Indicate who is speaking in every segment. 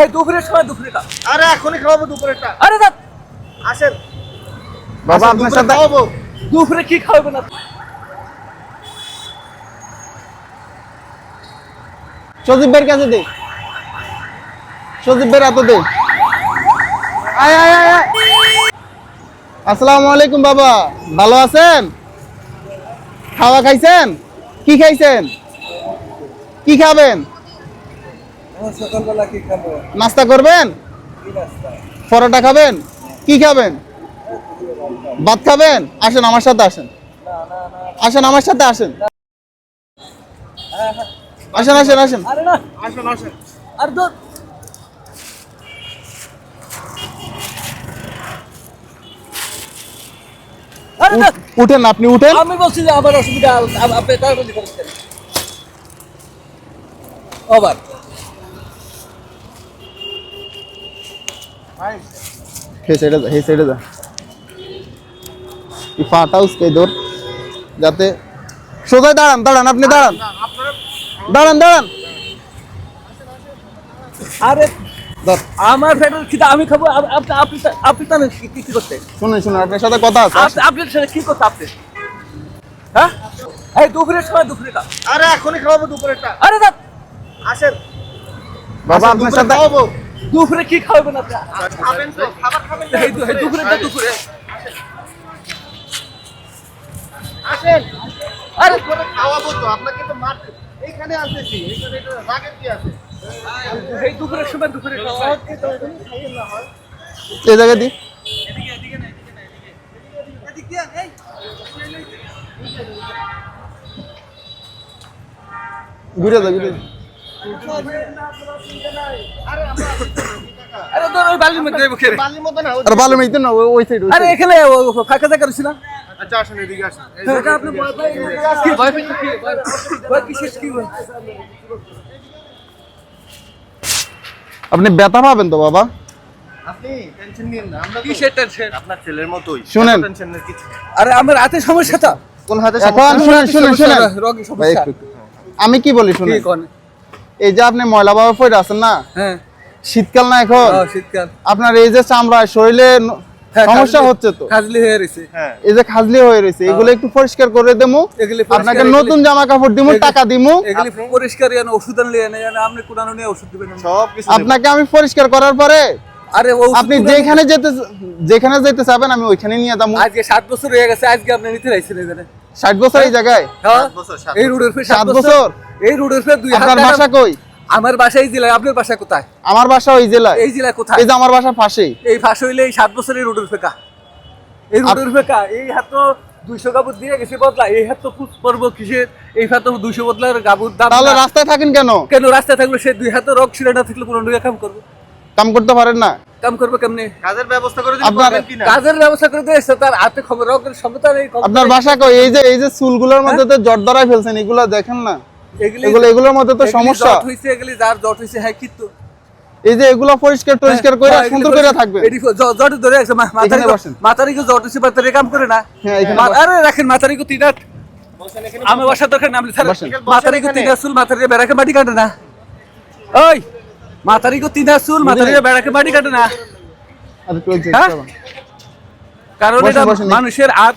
Speaker 1: এই দুপুরের সময় দুপুরে খা
Speaker 2: আরে এখনই খাওয়াবো দুপুরেরটা
Speaker 1: আরে
Speaker 2: আসেন।
Speaker 3: বাবা আপনার সাথে
Speaker 2: খাওয়াবো।
Speaker 1: দুপুরে কি খাওয়াবে না
Speaker 3: সজীব ভাইয়ের কাছে দে। সজীব ভাইয়ের হাতে দে। আয় আয় আয় আয়। আসসালামু আলাইকুম বাবা। ভালো আছেন? খাওয়া খাইছেন? কি খাইছেন? কি খাবেন?
Speaker 1: সকালবেলা কি খাব?
Speaker 3: নাস্তা করবেন? পরোটা খাবেন? কি খাবেন? ভাত খাবেন? আসেন আমার সাথে আসেন। আসেন আমার সাথে আসেন। আসেন আসেন আসেন।
Speaker 2: আসেন আসেন।
Speaker 1: আর তো
Speaker 3: উঠেন আপনি উঠেন।
Speaker 1: আমি বলছি যে আমার অসুবিধা আপ- আপনি তাড়াতাড়ি করেছেন
Speaker 3: হে সাইডে যা হে সাইডে যা। এই ফাটা উসকে দৌড় যাতে সোজা দাঁড়ান দাঁড়ান আপনি দাঁড়ান। দাঁড়ান দাঁড়ান।
Speaker 1: আরে আমার আমি খাব? আপনি আপনি আপনি কি কি করতে?
Speaker 3: শুনুন শুনুন আপনার সাথে কথা আছে।
Speaker 1: কি কথা আপনি? হ্যাঁ? এই দুপুরের সময় দুপুরেটা
Speaker 2: আরে এখনই খাওয়াবো দুপুরেটা
Speaker 1: আরে
Speaker 3: বাবা আপনার সাথে
Speaker 2: খাওয়াবো।
Speaker 1: দুপুরে কি আপনি?
Speaker 2: খাবেন তো খাবার খাবেন না?
Speaker 1: এই দু- এই দুপুরে তো দুপুরে।
Speaker 2: আসেন।
Speaker 1: আরে
Speaker 2: করে খাওয়াবো তো আপনাকে তো মারতে এইখানে আনতেছি এইখানে এটা রাগের কি আছে?
Speaker 1: এই দুপুরের সময় দুপুরে খাওয়া।
Speaker 3: এই জায়গা দি ঘুরে যা ঘুরে যা।
Speaker 1: আরে তোর ওই বালির মধ্যে রে।
Speaker 2: বালির মতো না
Speaker 3: আর ভালো মেয়ে না ওই- ওই সাইড
Speaker 1: আরে এখানে ফাঁকা জায়গা
Speaker 2: আচ্ছা আসেন এদিকে আসেন।
Speaker 1: আপনি ভয় পাই- কি? ভয় পেয়েছেন কি? ভয়- ভয় কিসের? কি
Speaker 3: আপনি ব্যথা পাবেন তো বাবা? শুনেন।
Speaker 2: টেনশন নেই কিছু নেই।
Speaker 1: আরে আমার হাতে সমস্যা তো।
Speaker 2: কোন হাতে
Speaker 3: শুনেন শুনেন শুনেন।
Speaker 1: রোগী
Speaker 3: ভাই,
Speaker 1: সমস্যা।
Speaker 3: আমি কি বলি
Speaker 1: কি
Speaker 3: শুনেন? এই যে আপনি ময়লা বাবা পড়ে আছেন না?
Speaker 1: হ্যাঁ।
Speaker 3: শীতকাল না এখন?
Speaker 1: শীতকাল।
Speaker 3: আপনার এই যে চামড়া শরীরে
Speaker 1: হ্যাঁ,
Speaker 3: সমস্যা হচ্ছে তো?
Speaker 1: খাজলি হয়ে রয়েছে
Speaker 2: হ্যাঁ।
Speaker 3: এই যে খাজলি হয়ে রয়েছে এগুলো একটু পরিষ্কার করে দেবো আপনাকে নতুন জামা কাপড় দিমু টাকা দিমু।
Speaker 1: এগুলি পরিষ্কার ওষুধ আনলে এনে জানে আপনি কোন নিয়ে ওষুধ দিবেন।
Speaker 2: সব কিছু
Speaker 3: আপনাকে আমি পরিষ্কার করার পরে
Speaker 1: আরে
Speaker 3: আপনি যেখানে যেতে যেখানে যেতে চাবেন আমি ওইখানে নিয়ে যাব
Speaker 1: আজকে সাত বছর হয়ে গেছে আজকে আপনি নিতে রাইছেন এখানে
Speaker 3: ষাট বছর এই জায়গায়?
Speaker 1: হ্যাঁ
Speaker 2: সাত বছর,
Speaker 1: এই রোডের ফে
Speaker 3: সাত
Speaker 1: সাত
Speaker 3: বছর?
Speaker 1: বছর? এই রোডের ফে দুই
Speaker 3: আপনার
Speaker 1: হাজার
Speaker 3: বাসা কই?
Speaker 1: আমার বাসা এই জেলায় আপনার বাসা কোথায়?
Speaker 3: আমার বাসা ওই জেলায়।
Speaker 1: এই জেলায় কোথায়?
Speaker 3: এই যে আমার বাসা পাশেই।
Speaker 1: এই ফাঁস হইলে এই সাত বছর এই রোডের ফেকা। এই রোডের ফেকা। এই হাত তো দুইশো কাপড় দিয়ে গেছে বদলা। এই হাত তো পড়ব কিসের? এই হাত তো দুইশো বদলার গাবুর দাম
Speaker 3: তাহলে রাস্তায় থাকেন কেন?
Speaker 1: কেন রাস্তায় থাকলে সে দুই হাতে রক ছিঁড়ে না থাকলে কোনো কাম করব?
Speaker 3: কাম করতে পারেন না?
Speaker 1: কাম করব কেমনে?
Speaker 2: কাজের ব্যবস্থা করে
Speaker 3: আপনার-
Speaker 1: কাজের ব্যবস্থা করে দিয়েছে তার হাতে খবর রকের সমতা নেই
Speaker 3: আপনার। বাসা কই? এই যে এই যে চুলগুলোর মধ্যে তো জট ধরাই ফেলছেন এগুলো দেখেন না?
Speaker 1: এগুলি
Speaker 3: এগুলো এগুলোর মধ্যে তো সমস্যা।
Speaker 1: হইছে এগুলি যার জট হইছে হ্যাঁ কিন্তু
Speaker 3: এই যে এগুলো পরিষ্কার করে
Speaker 1: হ্যাঁ,
Speaker 3: সুন্দর করে থাকবে।
Speaker 1: জট ধরে আছে মাথারি মাথারি জট হইছে মাথারি কাম করে না।
Speaker 3: হ্যাঁ।
Speaker 1: আরে রাখেন মাথারি কেউ তিন আমি দরকার
Speaker 3: বসেন।
Speaker 1: মাথারি কেউ তিন চুল মাথারি বেড়াকে মাটি কাটে না। ওই মাথারি কেউ তিন চুল মাথারি বেড়াকে মাটি কাটে না। হ্যাঁ? কারণ এটা মানুষের আত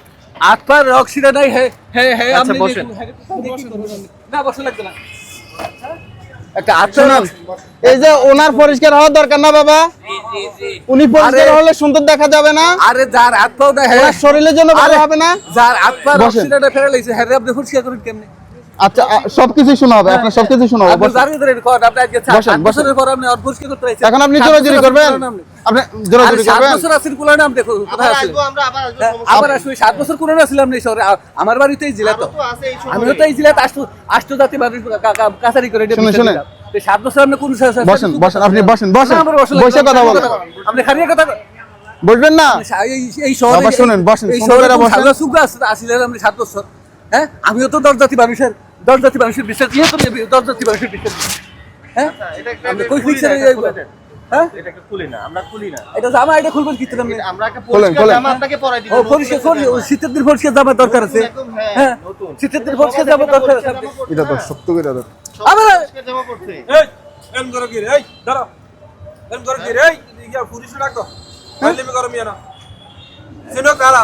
Speaker 1: আত পার রক সিধা নাই হে হে হে আপনি
Speaker 2: বসেন।
Speaker 1: না বসে লাগবে না। একটা আত
Speaker 3: শুনুন, এই যে ওনার পরিষ্কার হওয়ার দরকার না বাবা? উনি পরিষ্কার হলে সুন্দর দেখা যাবে না?
Speaker 1: আরে যার হাত পাও না হ্যাঁ
Speaker 3: শরীরের জন্য ভালো হবে না?
Speaker 1: যার হাত পা রক সিধাটা ফেলে লাইছে হ্যাঁ আপনি পরিষ্কার করুন কেমনে?
Speaker 3: আচ্ছা সবকিছু শোনা হবে আপনার সবকিছু শোনা হবে।
Speaker 1: আপনি
Speaker 3: বসেন।
Speaker 1: জানেন ধরে কর আপনি আজকে সাত বছরের পর আপনি আর পরিষ্কার করতে রাইছেন
Speaker 3: এখন আপনি জোরাজুরি
Speaker 1: বছর
Speaker 3: করবেন?
Speaker 1: আছেন আপনি।
Speaker 3: আপনি জোরাজুরি
Speaker 1: সাত
Speaker 3: করবেন?
Speaker 1: বছর আছেন কোলা নাম কোথায় আছেন
Speaker 2: আমরা আবার আসব
Speaker 1: হ্যাঁ, আবার আসবে। সাত বছর কোন ছিলাম না এই শহরে। আ- আমার বাড়িতে এই জেলা তো।
Speaker 2: আরও তো আছে এই শহরে।
Speaker 1: আমিও তো এই জেলাতে আষ্ট আষ্ট জাতি মানুষ কা- কা- কাছারি করে এটা
Speaker 3: শুনে,
Speaker 1: সাত বছর আপনি কোন
Speaker 3: বসেন বসেন আপনি বসেন বসেন।
Speaker 1: আমার বসা
Speaker 3: বসে কথা
Speaker 1: আপনি
Speaker 3: বলেন।
Speaker 1: আপনি খারিয়ে কথা।
Speaker 3: বলবেন না?
Speaker 1: এই- শহরে
Speaker 3: শুনেন, বসেন,
Speaker 1: এই শহরে
Speaker 3: বসেন।
Speaker 1: সুগা আপনি সাত বছর। হ্যাঁ? আমিও তো দশ জাতি মানুষের। দশ জাতি মানুষের বিশ্বাস দিয়ে তো দশ জাতি মানুষের বিশ্বাস। হ্যাঁ?
Speaker 2: আচ্ছা,
Speaker 1: কই ফিক্সার। হ্যাঁ?
Speaker 2: এটা খুলি না আমরা খুলি না।
Speaker 1: এটা জামা এটা খুলবেন কি তুমি
Speaker 2: এটা আমরা একটা পরিষ্কার জামা আপনাকে পরাই দিব
Speaker 1: ও পরিষ্কার করি শীতের দিন পরিষ্কার জামা দরকার আছে।
Speaker 2: হ্যাঁ, নতুন।
Speaker 1: শীতের দিন পরিষ্কার জামা দরকার আছে
Speaker 3: এটা তো সত্য করে দাও।
Speaker 1: আবার
Speaker 2: জামা পড়ছে
Speaker 1: এই এম করো কি রে এই ধরো।
Speaker 4: এরম করে কি রে ইয়া পুলিশ ডাকো? তাহলে আমি করমি না। সিনো কারা?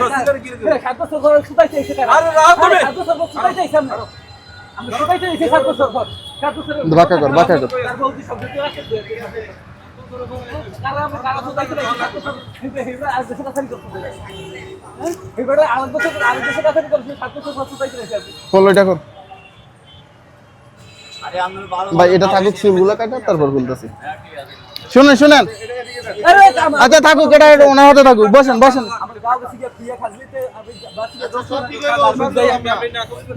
Speaker 4: প্রসিডার কি রে
Speaker 1: সাত বছর ধরে শুকাইতে
Speaker 4: আরে রাও তুমি।
Speaker 1: সাত বছর ধরে শুকাইতে এসে আমরা। আমরা এসে সাত বছর। সাত
Speaker 3: বাঁকা কর বাঁকা।
Speaker 1: হ্যাঁ?
Speaker 3: কর ভাই এটা থাকুক চুলগুলো কাটা তারপর বলতেছি শুনেন শুনেন।
Speaker 1: আরে
Speaker 3: আচ্ছা থাকুক এটা ওনার হাতে থাকুক। বসেন বসেন।
Speaker 2: হয়ে।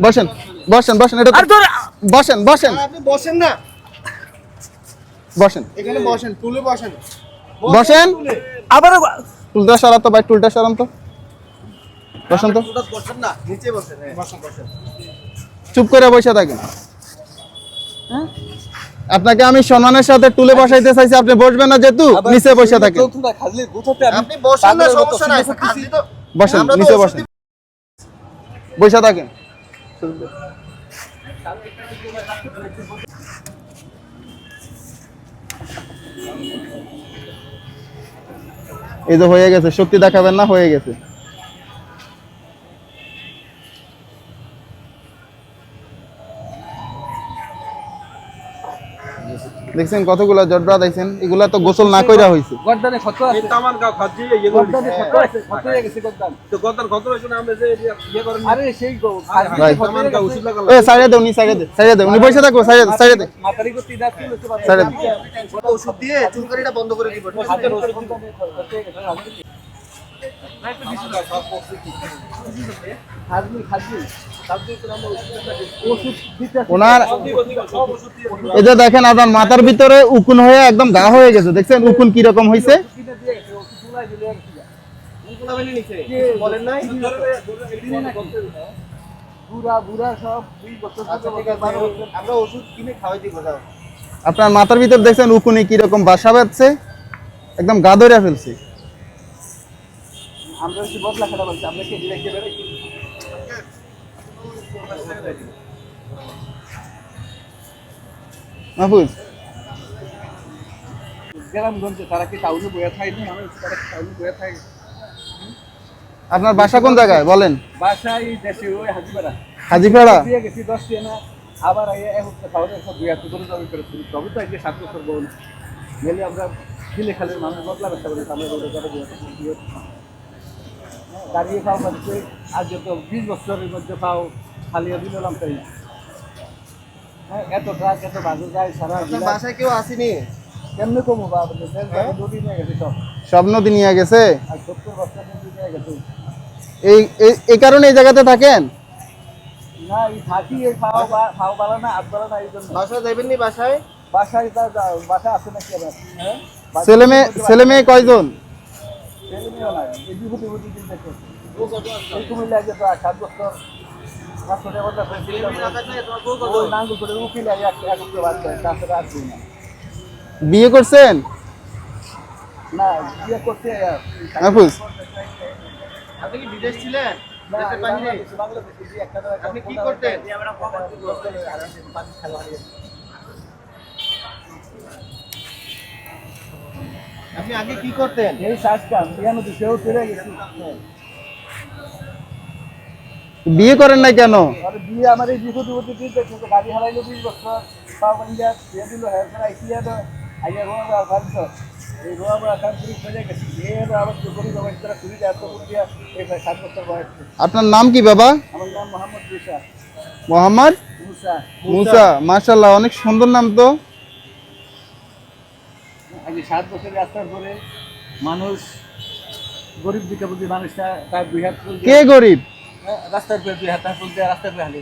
Speaker 3: বসেন বসেন বসেন এটা বসেন বসেন।
Speaker 2: বসেন না।
Speaker 3: বসেন।
Speaker 2: এখানে বসেন টুলে বসেন।
Speaker 3: বসেন।
Speaker 1: আবার
Speaker 3: টুলটা সরান তো ভাই টুলটা সরান তো। বসেন তো।
Speaker 2: বসেন না নিচে বসেন বসেন বসেন
Speaker 3: চুপ করে বসে থাকেন। আপনাকে আমি সম্মানের সাথে টুলে বসাইতে চাইছি আপনি বসবেন না যেহেতু নিচে বসে থাকেন।
Speaker 1: খাজলির
Speaker 2: আপনি বসেন না সমস্যা নাই। তো
Speaker 3: বসেন নিচে বসেন। বসে থাকেন। এই যে হয়ে গেছে সত্যি দেখাবেন না হয়ে গেছে। দেখছেন কতগুলা জটরা দেখছেন? এগুলা তো গোসল না কইরা হইছে।
Speaker 1: গর্দানে ক্ষত আছে।
Speaker 4: তামান কা খাজি ইয়ে
Speaker 1: গর্দানে ক্ষত আছে ক্ষত হয়ে গেছে গর্দান।
Speaker 4: তো গতন কত হইছে না আমরা যে ইয়ে করেন
Speaker 1: আরে সেই গো
Speaker 3: ভাই।
Speaker 4: তামান কা ওষুধ লাগাল
Speaker 3: এ সাইডে দে উনি সাইডে দে সাইডে দে উনি বসে থাকব সাইডে সাইডে দে
Speaker 1: মাতারি গতি দাঁত তো পারে
Speaker 3: সাইডে
Speaker 2: ওষুধ দিয়ে চুলকারিটা বন্ধ করে দিব।
Speaker 1: হাতের ওষুধ খাজলি খাজলি খাজলি তো আমরা ওষুধ দিতে
Speaker 3: যে দেখেন আপনার মাথার ভিতরে উকুন হয়ে একদম গা হয়ে গেছে, দেখছেন? উকুন কি রকম হয়েছে আপনার মাথার ভিতর দেখছেন উকুনে কি রকম বাসা বাঁধছে? একদম গা ধরে ফেলছে।
Speaker 1: আমরা বদলা খেলা বলছি, আমরা
Speaker 3: মাহফুজ।
Speaker 1: গ্রামগঞ্জে তারা কি টাউনে বয়ে থাকে? আমি তারা টাউনে বয়ে থাকে?
Speaker 3: আপনার বাসা কোন জায়গায়? বলেন।
Speaker 1: বাসায় দেশে ওই হাজিপাড়া।
Speaker 3: হাজিপাড়া?
Speaker 1: গেছি দশ না আবার আইয়া এক হপ্তাহ খাওয়া সব দুই হাতে করে জমি করে তবে তো আজকে সাত বছর বোন গেলে আমরা খিলে খালের মানুষ বদলা ব্যবসা করি আমরা রোডে করে দিয়ে আসি। দিয়ে দাঁড়িয়ে খাও পাচ্ছে আজ যত বিশ বছরের মধ্যে পাও দিলাম তাই। হ্যাঁ এত ট্রাক এত বাজে যায় সারা
Speaker 2: বাসায় কেউ আসেনি?
Speaker 1: কেমনে কমো আপনাদের নদী নিয়ে গেছে সব।
Speaker 3: সব নদী নিয়ে গেছে?
Speaker 1: আর সত্তর বছর নদী নিয়ে গেছে।
Speaker 3: এই এই- কারণে এই জায়গাতে থাকেন?
Speaker 1: না এই থাকি এই খাওয়া খাওয়া না না এই জন্য।
Speaker 2: বাসায় যাবেন নি বাসায়?
Speaker 1: বাসায় বাসা আছে নাকি আবার? হ্যাঁ?
Speaker 3: ছেলে মেয়ে ছেলে মেয়ে কয়জন?
Speaker 1: কুমিল্লা যে সাত বছর পাঁচ ছটা বছর করে উকিল এক এক বাদ দেয় তাছাড়া আর না
Speaker 3: বিয়ে করছেন
Speaker 1: না বিয়ে করতে
Speaker 2: আপনি কি বিদেশ ছিলেন আপনি কি করতেন আপনি আগে কি করতেন?
Speaker 1: এই গেছি।
Speaker 3: বিয়ে করেন নাই কেন?
Speaker 1: বিয়ে আমার এই গাড়ি হারাইলো বিশ বছর। বিয়ে দিল হ্যাঁ করে তো আইয়া রোয়া বড়া খাচ্ছ এই রোয়া গেছি। বিয়ে তো আবার এত দিয়া এই প্রায় সাত বছর বয়স।
Speaker 3: আপনার নাম কি বাবা?
Speaker 1: আমার নাম মোহাম্মদ মুসা।
Speaker 3: মোহাম্মদ?
Speaker 1: মুসা।
Speaker 3: মুসা মাশাল্লাহ অনেক সুন্দর নাম তো।
Speaker 1: আগে সাত বছর রাস্তার পরে মানুষ গরিব দিকে বুঝি মানুষটা তার দুই হাত
Speaker 3: কে গরিব?
Speaker 1: হ্যাঁ, রাস্তার পরে দুই হাত দিয়ে রাস্তার পরে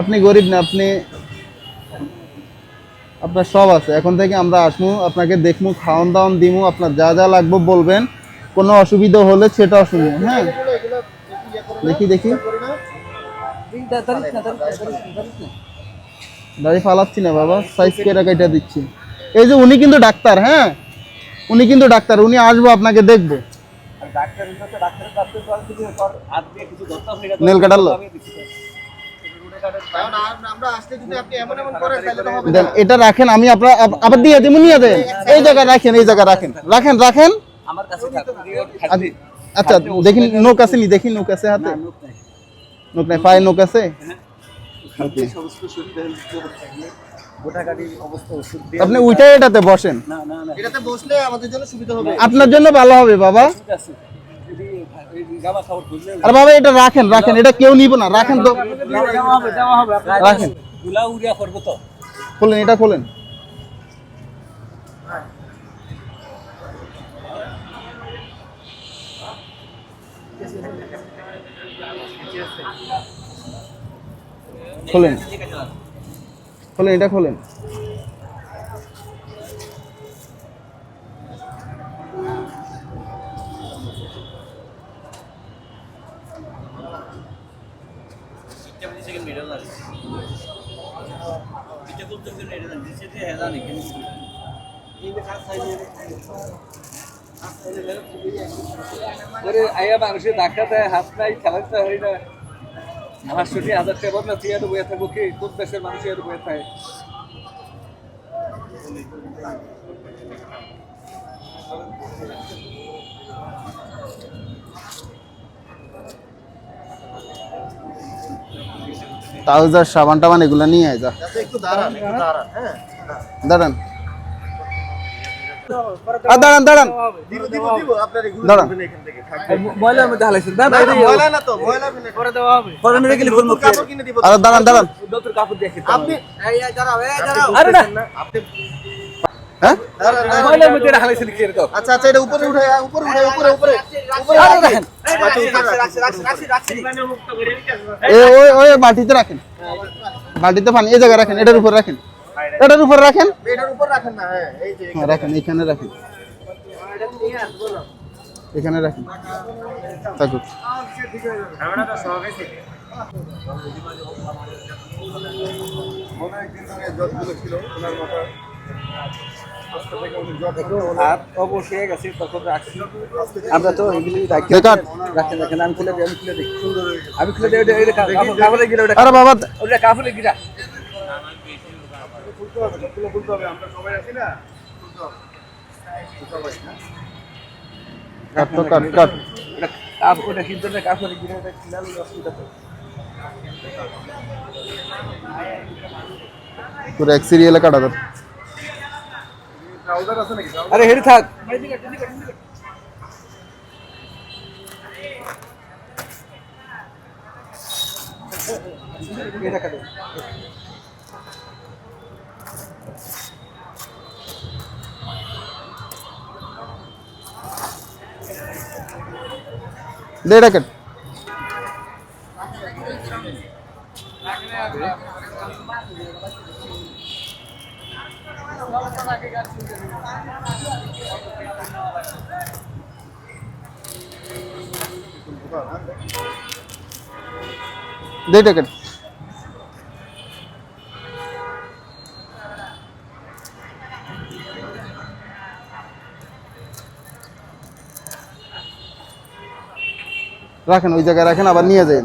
Speaker 3: আপনি গরিব না আপনি আপনার সব আছে। এখন থেকে আমরা আসব আপনাকে দেখব খাওয়ান দাওয়ান দিমু আপনার যা যা লাগবো বলবেন। কোনো অসুবিধা হলে সেটা অসুবিধা হ্যাঁ? দেখি দেখি।
Speaker 1: এই
Speaker 3: দাড়ি ফালাচ্ছি না বাবা সাইজ কেটে কেটে দিচ্ছি। এই যে উনি কিন্তু ডাক্তার হ্যাঁ? উনি কিন্তু ডাক্তার উনি আসব আপনাকে দেখব।
Speaker 1: আর ডাক্তারের কাছে ডাক্তারের কাছে তো আর কিছু কর হাত দিয়ে কিছু ধরতে হবে এটা তো
Speaker 3: নেল কাটালো?
Speaker 1: আমি দিচ্ছি তো।
Speaker 2: কারণ আম- আমরা আসলে যদি আপনি এমন এমন করেন তাহলে তো হবে
Speaker 3: দেন
Speaker 2: না
Speaker 3: এটা রাখেন আমি আপনার আব- আবার দিয়ে দেবো নিয়ে দেন। এই জায়গায় রাখেন এই জায়গায় রাখেন। রাখেন রাখেন।
Speaker 1: আমার কাছে থাকুক।
Speaker 3: আচ্ছা, আচ্ছা দেখি নোক আছে নি? দেখি নোক আছে হাতে। নোক নাই। পায়ে নোক আছে? আপনি উইটাই এটাতে বসেন।
Speaker 1: না না না।
Speaker 2: এটাতে বসলে আমাদের জন্য সুবিধা হবে।
Speaker 3: আপনার জন্য ভালো হবে বাবা। আর বাবা এটা রাখেন রাখেন এটা কেউ নিব না রাখেন তো। রাখেন। খোলেন এটা খোলেন। খোলেন। খোলেন এটা খোলেন।
Speaker 1: ওরে আয়া মানুষের ধাক্কা হাত নাই খেলাতে হয় না। পাঁচশোটি হাজার টাকা বদলা তুই আর বয়ে থাকব কি? কোন দেশের মানুষ বয়ে থাকে?
Speaker 3: সাবান টাবান এগুলো নিয়ে আয় যা।
Speaker 2: একটু দাঁড়ান একটু দাঁড়ান হ্যাঁ।
Speaker 3: দাঁড়ান দাঁড়ান।
Speaker 1: ময়লার মধ্যে হালাইছেন।
Speaker 3: হ্যাঁ।
Speaker 1: ময়লার মধ্যে হালাইছেন কি এরকম?
Speaker 2: আচ্ছা আচ্ছা এটা উপরে উঠে উপরে উঠে উপরে উপরে। উপরে
Speaker 1: আরে
Speaker 2: রাখেন।
Speaker 3: বাটিতে পানি এই জায়গায় রাখেন এটার উপর রাখেন। এটার উপর রাখেন?
Speaker 2: এটার উপর রাখেন না হ্যাঁ এই যে
Speaker 3: হ্যাঁ রাখেন এখানে রাখেন। এখানে রাখেন। থাকুক
Speaker 1: আমরা তো আমি খুলে দিই আমি খুলে দিই। আমি খুলে দিই ওটা ওটা কাপড় কাপড়ে গিরা ওটা
Speaker 3: আরে বাবা
Speaker 1: ওটা কাপড়ে গিরা
Speaker 3: কাট তো কাট কাট
Speaker 1: ওটা কাপ- ওটা কিন্তু ওটা কাপড়ে গিরা ওটা খিলাল অসুবিধা তো
Speaker 3: পুরো এক সিরিয়ালে কাটা যাবে
Speaker 1: আরে হেরি থাক এটা কাটে
Speaker 3: দে এটা কাট দে রাখেন ওই জায়গায় রাখেন আবার নিয়ে যাই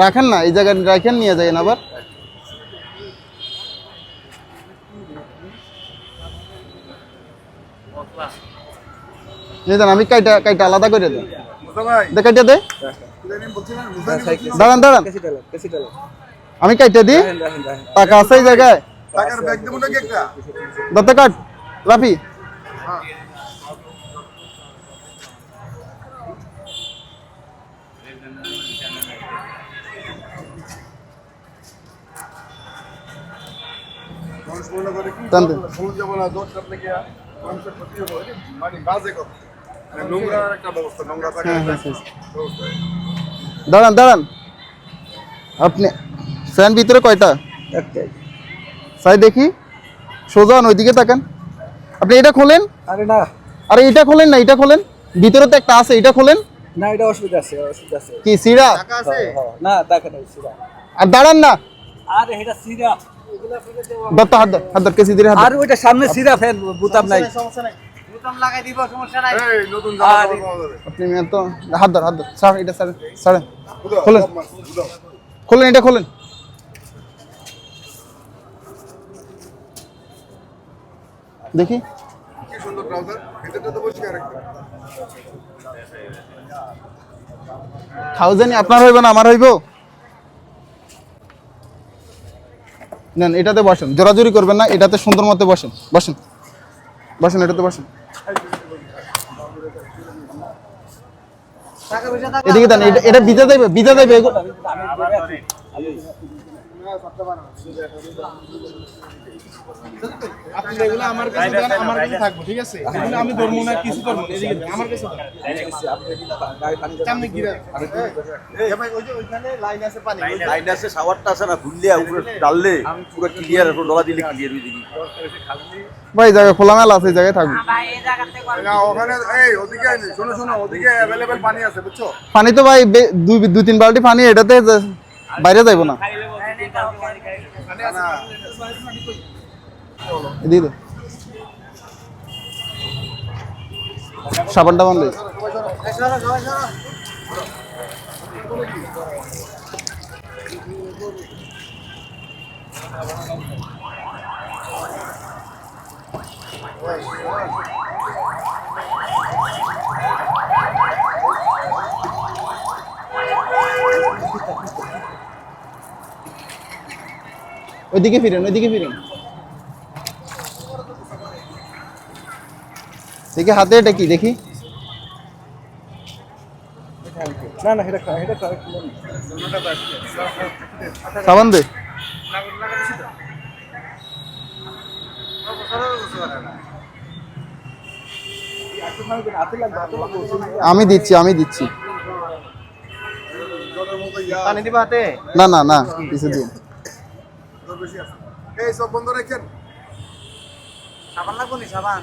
Speaker 1: রাখেন
Speaker 3: না এই জায়গায় রাখেন নিয়ে যাই আবার। আমি কাইটা কাইটা আলাদা করে দেন। দে কাইটা দে। দাঁড়ান দাঁড়ান। আমি কাইটা দিই। টাকা আছে এই জায়গায়?
Speaker 2: টাকার ব্যাগ দেবো নাকি একটা
Speaker 3: দত্ত কাট রাফি
Speaker 2: মানুষ মনে করে কি
Speaker 3: টান দে।
Speaker 2: ভুল যাবো না দোষ করলে কি মানুষের ক্ষতি হবো এটা মানে বাজে কথা মানে নোংরার একটা ব্যবস্থা নোংরা থাকার
Speaker 3: হ্যাঁ,
Speaker 2: একটা
Speaker 3: হ্যাঁ, হ্যাঁ।
Speaker 2: ব্যবস্থা
Speaker 3: দাঁড়ান দাঁড়ান আপনি ফ্যান ভিতরে কয়টা
Speaker 1: একটাই
Speaker 3: সাই দেখি। সোজা ওইদিকে তাকান। আপনি এটা খোলেন?
Speaker 1: আরে না।
Speaker 3: আরে এটা খোলেন না এটা খোলেন। ভিতরে তো একটা আছে এটা খোলেন।
Speaker 1: না এটা অসুবিধা আছে অসুবিধা আছে।
Speaker 3: কি সিরা
Speaker 2: টাকা আছে?
Speaker 1: না টাকা নাই সিরা
Speaker 3: আর দাঁড়ান না।
Speaker 1: আরে এটা সিরা
Speaker 3: দত্ত হাত হাত ধর কেসি দিয়ে হাত
Speaker 1: আর ওইটা সামনে সিরা ফ্যান বুতাম নাই।
Speaker 2: সমস্যা নাই।
Speaker 5: বটন লাগাই দিব সমস্যা নাই।
Speaker 6: এই নতুন জামা
Speaker 3: আপনি তো হাত ধর হাত ধর। স্যার এটা স্যার স্যার খোলেন। খোলেন এটা খোলেন। দেখি।
Speaker 6: কি সুন্দর ট্রাউজার ভিতরটা তো পরিষ্কার একদম।
Speaker 3: থাউজেন্ড আপনার হইব না আমার হইব? নেন এটাতে বসেন। জোরাজুরি করবেন না এটাতে সুন্দর মতো বসেন। বসেন। বসেন এটাতে বসেন। এদিকে দেন এটা- বিজা দেবে বিজা দেবে
Speaker 2: আপনি এগুলো আমার কাছে দেন আমার কাছে থাকব ঠিক আছে? এগুলো আমি ধরবো না কিছু করব এদিকে আমার কাছে দেন। সামনে গিরা
Speaker 4: লাইন আছে শাওয়ারটা আছে। না খুললে উপরে ডাললে পুরো ক্লিয়ার ডলা দিলে ক্লিয়ার হয়ে যাবে।
Speaker 3: ভাই জায়গা খোলামেলা আছে এই জায়গায় থাকবে।
Speaker 5: ভাই এই
Speaker 6: না ওখানে এই ওদিকে শোনো শোনো ওদিকে অ্যাভেলেবেল পানি আছে বুঝছ?
Speaker 3: পানি তো ভাই বে- দুই দুই তিন বালতি পানি এটাতে বাইরে যাইব না
Speaker 6: না
Speaker 3: এদিকে দে। সাবান টাবান লই ওইদিকে ফিরেন ওইদিকে ফিরেন। দেখি হাতে এটা কি দেখি।
Speaker 1: না না এটা এটা
Speaker 3: সাবান দে। আমি দিচ্ছি আমি দিচ্ছি।
Speaker 6: জলের মতো
Speaker 5: পানি দিবা হাতে?
Speaker 3: না না না কিছু দিন।
Speaker 6: বেশি আছে। এই সব বন্ধ রেখেন।
Speaker 5: সাবান লাগবো নি? সাবান।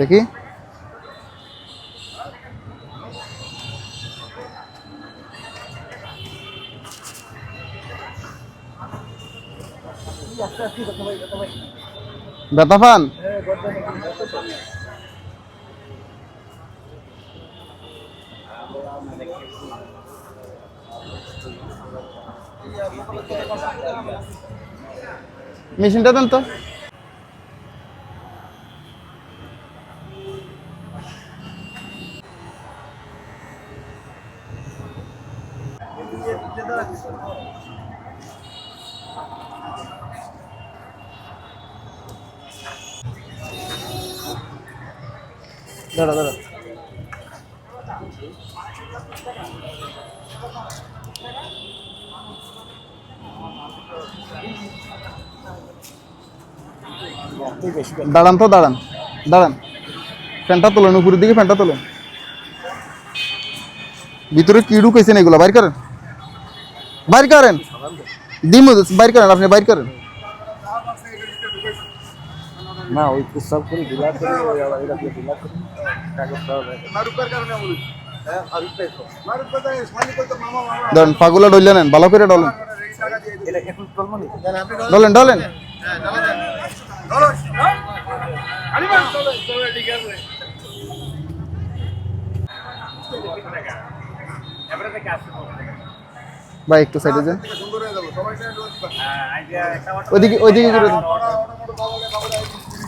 Speaker 3: দেখি। ব্যথা পান মেশিনটা দেন তো। দাঁড়া দাঁড়া। দাঁড়ান তো, দাঁড়ান দাঁড়ান। ফ্যানটা তোলেন, উপরের দিকে ফ্যানটা তোলেন। ভিতরে কি ঢুকেছেন এগুলো? বাইর করেন। বাইর করেন। দিমু বাইর করেন, আপনি বাইর করেন।
Speaker 1: না ওই প্রস্তাব করে ডিলার করে ওই আবার এটা দিয়ে ডিলার করে
Speaker 6: হ্যাঁ
Speaker 3: ধরেন পাগুলা ডলে নেন ভালো করে ডলেন ডলেন ডলেন
Speaker 6: ভাই চলো চলো ঠিক আছে
Speaker 3: ভাই একটু সাইডে যান
Speaker 6: থেকে সুন্দর হয়ে যাব সবাই সাইড
Speaker 3: ওইদিকে ওইদিকে ঘুরে দেন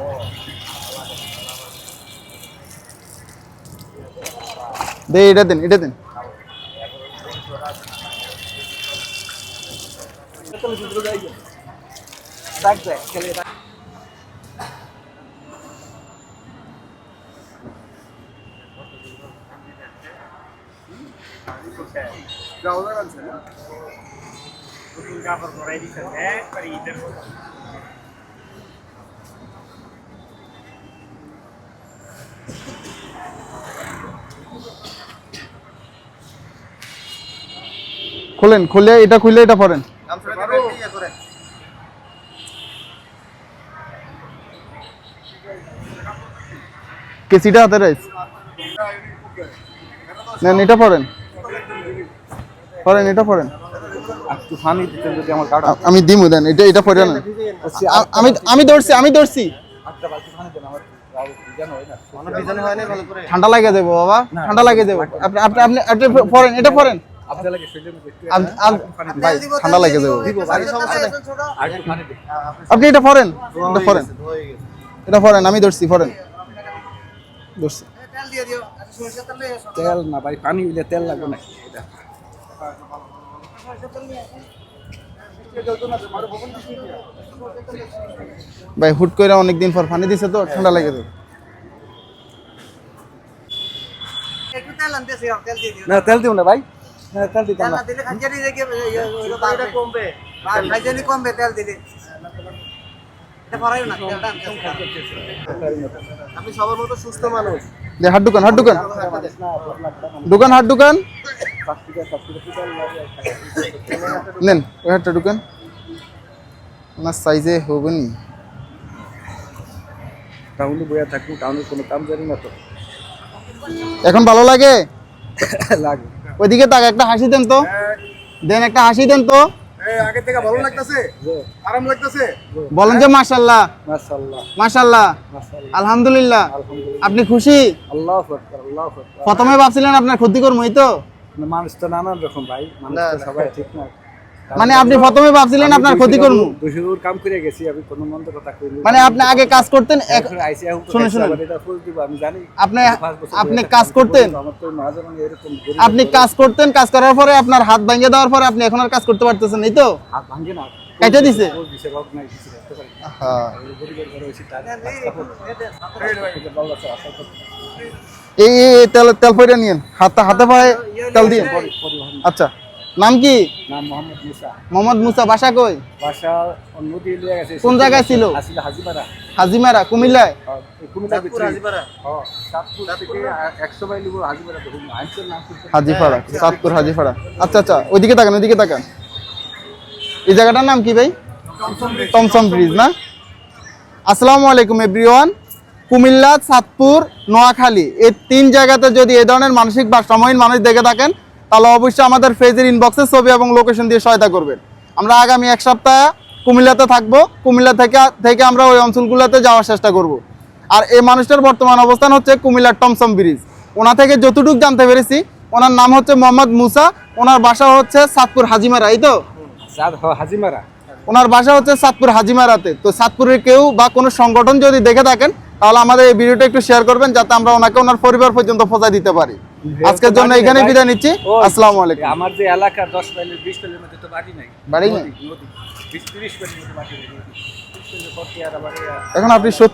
Speaker 6: মোটো বাবালে বাবালে আরে ইয়া জিবি
Speaker 5: নাইলে আমরা একটা অটো দিয়ে দিলে আবার
Speaker 6: না
Speaker 5: আমরা যাওয়ার লাগে আবার তাহলে আইলে টাকা মতো সালাড দিতে
Speaker 3: দে এটা দেন এটা দেন
Speaker 1: ডাক যায় খেলে ডাক
Speaker 7: নতুন কাপড় পরাই দিচ্ছে একবার ঈদের মতো
Speaker 3: খুলেন, খুলে, এটা খুলে, এটা পরেন। কেসিটা হাতে রাইস। নেন, এটা পরেন। পরেন, এটা পরেন। আমি দিমু, দেন, এটা এটা পরে নেন। আমি আমি দৌড়ছি আমি
Speaker 1: না
Speaker 3: ঠান্ডা লাগে যাব বাবা। ঠান্ডা লাগে যাব আপনি আপনি আপনি আপনি পরেন, এটা পরেন।
Speaker 1: লাগে
Speaker 3: ভাই ঠান্ডা লাগে যাব।
Speaker 1: আর একটু পানি দিন
Speaker 3: আপনি এটা পরেন এটা পরেন এটা পরেন আমি ধরছি পরেন ধরছি।
Speaker 1: তেল না ভাই পানি দিলে তেল লাগবে না। এটা
Speaker 3: ভাই হুট করে অনেকদিন পর পানি দিছে তো ঠান্ডা লাগে যাবে।
Speaker 5: একটু তেল আনতেছি তেল দিয়ে দিও।
Speaker 1: না তেল দিও না ভাই। তেল দিতাম
Speaker 5: তেল
Speaker 1: না
Speaker 5: না দিলে খাইজানি দেখে এটা কমবে। খাইজানি কমবে তেল দিলে। আপনি সবার মতো সুস্থ মানুষ।
Speaker 3: দোকান দোকান দোকান দোকান নেন ওই হাতটা দোকান না সাইজে হবে নি
Speaker 1: টাউনে বইয়া থাকুন টাউনে কোনো কাম জানি না তো।
Speaker 3: এখন ভালো লাগে?
Speaker 1: লাগে।
Speaker 3: ওইদিকে তাক একটা হাসি দেন তো। দেন একটা হাসি দেন তো।
Speaker 2: আগে থেকে ভালো লাগতেছে? আরাম লাগতেছে?
Speaker 3: বলেন যে
Speaker 1: মাশাআল্লাহ। মাশাআল্লাহ।
Speaker 3: আলহামদুলিল্লাহ। আপনি খুশি?
Speaker 1: আল্লাহু আকবার আল্লাহু আকবার।
Speaker 3: প্রথমে ভাবছিলেন আপনার ক্ষতি করবই তো
Speaker 1: না, মানুষ তো নানান রকম ভাই মানুষ তো সবাই ঠিক না।
Speaker 3: মানে আপনি প্রথমে ভাবছিলেন আপনার ক্ষতি করব
Speaker 1: দূর কাম করে গেছি আমি কোনো মন্দ কথা কইনি।
Speaker 3: মানে আপনি আগে কাজ করতেন
Speaker 1: এখন আইসি এখন
Speaker 3: শুনুন,
Speaker 1: দিব আমি জানি।
Speaker 3: আপনি আপনি কাজ করতেন।
Speaker 1: আমার তো মাঝে মাঝে এরকম
Speaker 3: আপনি কাজ করতেন কাজ করার পরে আপনার হাত ভেঙে দেওয়ার পরে আপনি এখন আর কাজ করতে পারতেছেন এই তো?
Speaker 1: হাত ভাঙে না
Speaker 3: কেটে দিছে?
Speaker 1: এই
Speaker 3: তেল তেল পয়টা নিয়েন। হাতে হাতে পায়ে তেল দিয়ে আচ্ছা। নাম কি?
Speaker 1: নাম মোহাম্মদ মুসা।
Speaker 3: মোহাম্মদ মুসা বাসা কই?
Speaker 1: বাসা নদী লিয়ে গেছে
Speaker 3: কোন জায়গায় ছিল?
Speaker 1: আসলে হাজিপাড়া।
Speaker 3: হাজিমারা কুমিল্লায়?
Speaker 1: কুমিল্লা ভিতরে। হ্যাঁ, সাতপুর থেকে একশো মাইল উপর হাজিপাড়া ধরুন আইনসের নাম শুনছেন?
Speaker 3: হাজিপাড়া সাতপুর হাজিপাড়া। আচ্ছা আচ্ছা ওইদিকে তাকান ওইদিকে তাকান। এই জায়গাটার নাম কি ভাই? টমসম ব্রিজ। না? আসসালামু আলাইকুম এভরিওয়ান। কুমিল্লা সাতপুর নোয়াখালী। এই তিন জায়গাতে যদি এই ধরনের মানসিক বা সময়হীন মানুষ দেখে থাকেন তাহলে অবশ্যই আমাদের ফেজের ইনবক্সে ছবি এবং লোকেশন দিয়ে সহায়তা করবেন। আমরা আগামী এক সপ্তাহে কুমিল্লাতে থাকব। কুমিল্লা থেকে থেকে আমরা ওই অঞ্চলগুলোতে যাওয়ার চেষ্টা করব। আর এই মানুষটার বর্তমান অবস্থান হচ্ছে কুমিল্লার টমসম ব্রিজ ওনা থেকে যতটুকু জানতে পেরেছি ওনার নাম হচ্ছে মোহাম্মদ মুসা ওনার বাসা হচ্ছে সাতপুর হাজিমারা এই তো?
Speaker 1: হাজিমারা।
Speaker 3: ওনার বাসা হচ্ছে সাতপুর হাজিমারাতে। তো সাতপুরের কেউ বা কোনো সংগঠন যদি দেখে থাকেন তাহলে আমাদের এই ভিডিওটা একটু শেয়ার করবেন যাতে আমরা ওনাকে ওনার পরিবার পর্যন্ত পৌঁছায় দিতে পারি। আজকের জন্য এখানে বিদায় নিচ্ছি।
Speaker 1: ও,
Speaker 3: আসসালামু আলাইকুম।
Speaker 1: আমার যে এলাকা দশ মাইলের বিশ মাইলের মধ্যে তো বাড়ি নাই।
Speaker 3: বাড়ি নেই?
Speaker 1: নদী, নদী। বিশ মাইলের মধ্যে বাড়ি নেই
Speaker 3: এখন আপনি সত্যি